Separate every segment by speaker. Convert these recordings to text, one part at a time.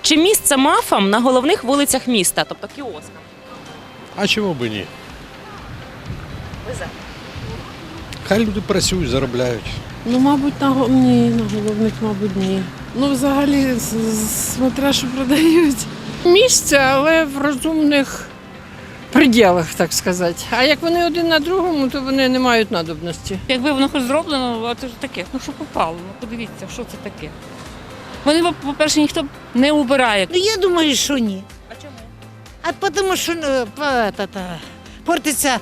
Speaker 1: Чи місце мафам на головних вулицях міста, тобто кіоскам?
Speaker 2: А чого б і ні?
Speaker 1: Ви за?
Speaker 2: Хай люди працюють, заробляють.
Speaker 3: Ну, мабуть, на, го- ні, на головних, мабуть, ні. Ну, взагалі, з- з- смотря, що продають. Місце, але в розумних пределах, так сказати. А як вони один на другому, то вони не мають надобності.
Speaker 4: Якби воно хоч зроблено, а це ж таке, ну що попало, ну подивіться, що це таке. Вони, по-перше, ніхто не убирає.
Speaker 5: Ну, я думаю, що ні.
Speaker 1: А чому?
Speaker 5: А тому що ну, по- та- та, портиться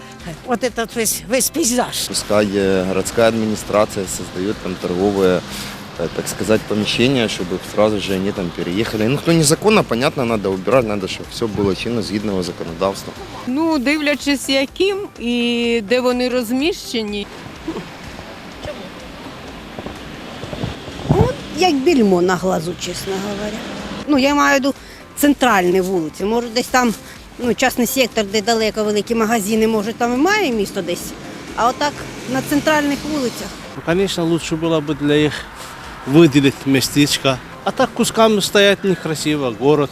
Speaker 5: от этот весь, весь пейзаж.
Speaker 6: Пускай э, городская администрация создает там торговые, э, так сказать, помещения, чтобы сразу же они там переехали. Ну, кто незаконно, понятно, надо убирать, надо, чтобы все было чинно, згідного законодавства.
Speaker 7: Ну, дивлячись, яким і де вони розміщені.
Speaker 8: як більмо на глазу, чесно говоря. Ну, я маю в виду центральні вулиці. Може, десь там ну, частний сектор, де далеко великі магазини, може, там і має місто десь. А отак на центральних вулицях.
Speaker 9: Ну, конечно, лучше было бы для их выделить местечко. А так кусками стоять некрасиво, город.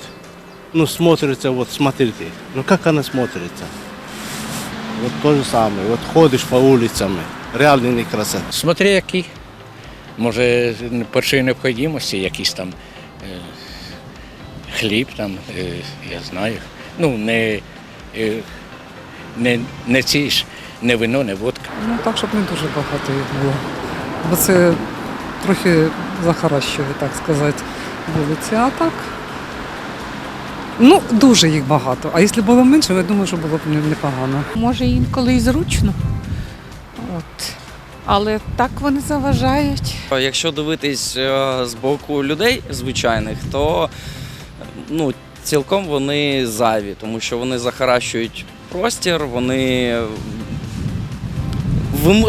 Speaker 9: Ну, смотрится, вот смотрите, ну как она смотрится. Вот то же самое, вот ходишь по улицам, реально не красота.
Speaker 10: Смотри, який. Може, першої необхідності, якийсь там е, хліб, там, е, я знаю. Ну, не, е, не, не ці ж, не вино, не водка.
Speaker 11: Ну так, щоб не дуже багато їх було. Бо це трохи захаращує, так сказати, вулиці. А так. Ну, дуже їх багато. А якщо було менше, я думаю, що було б непогано.
Speaker 4: Може, інколи і зручно. От. Але так вони заважають.
Speaker 12: Якщо дивитись е, з боку людей звичайних, то ну, цілком вони зайві, тому що вони захаращують простір, вони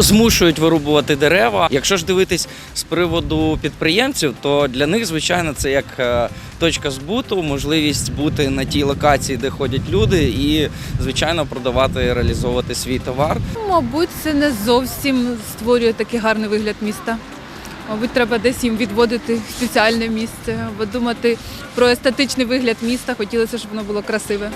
Speaker 12: змушують вирубувати дерева. Якщо ж дивитись з приводу підприємців, то для них, звичайно, це як е, точка збуту, можливість бути на тій локації, де ходять люди, і, звичайно, продавати реалізовувати свій товар.
Speaker 4: Мабуть, це не зовсім створює такий гарний вигляд міста. Мабуть, треба десь їм відводити спеціальне місце або думати про естетичний вигляд міста. Хотілося, щоб воно було красиве.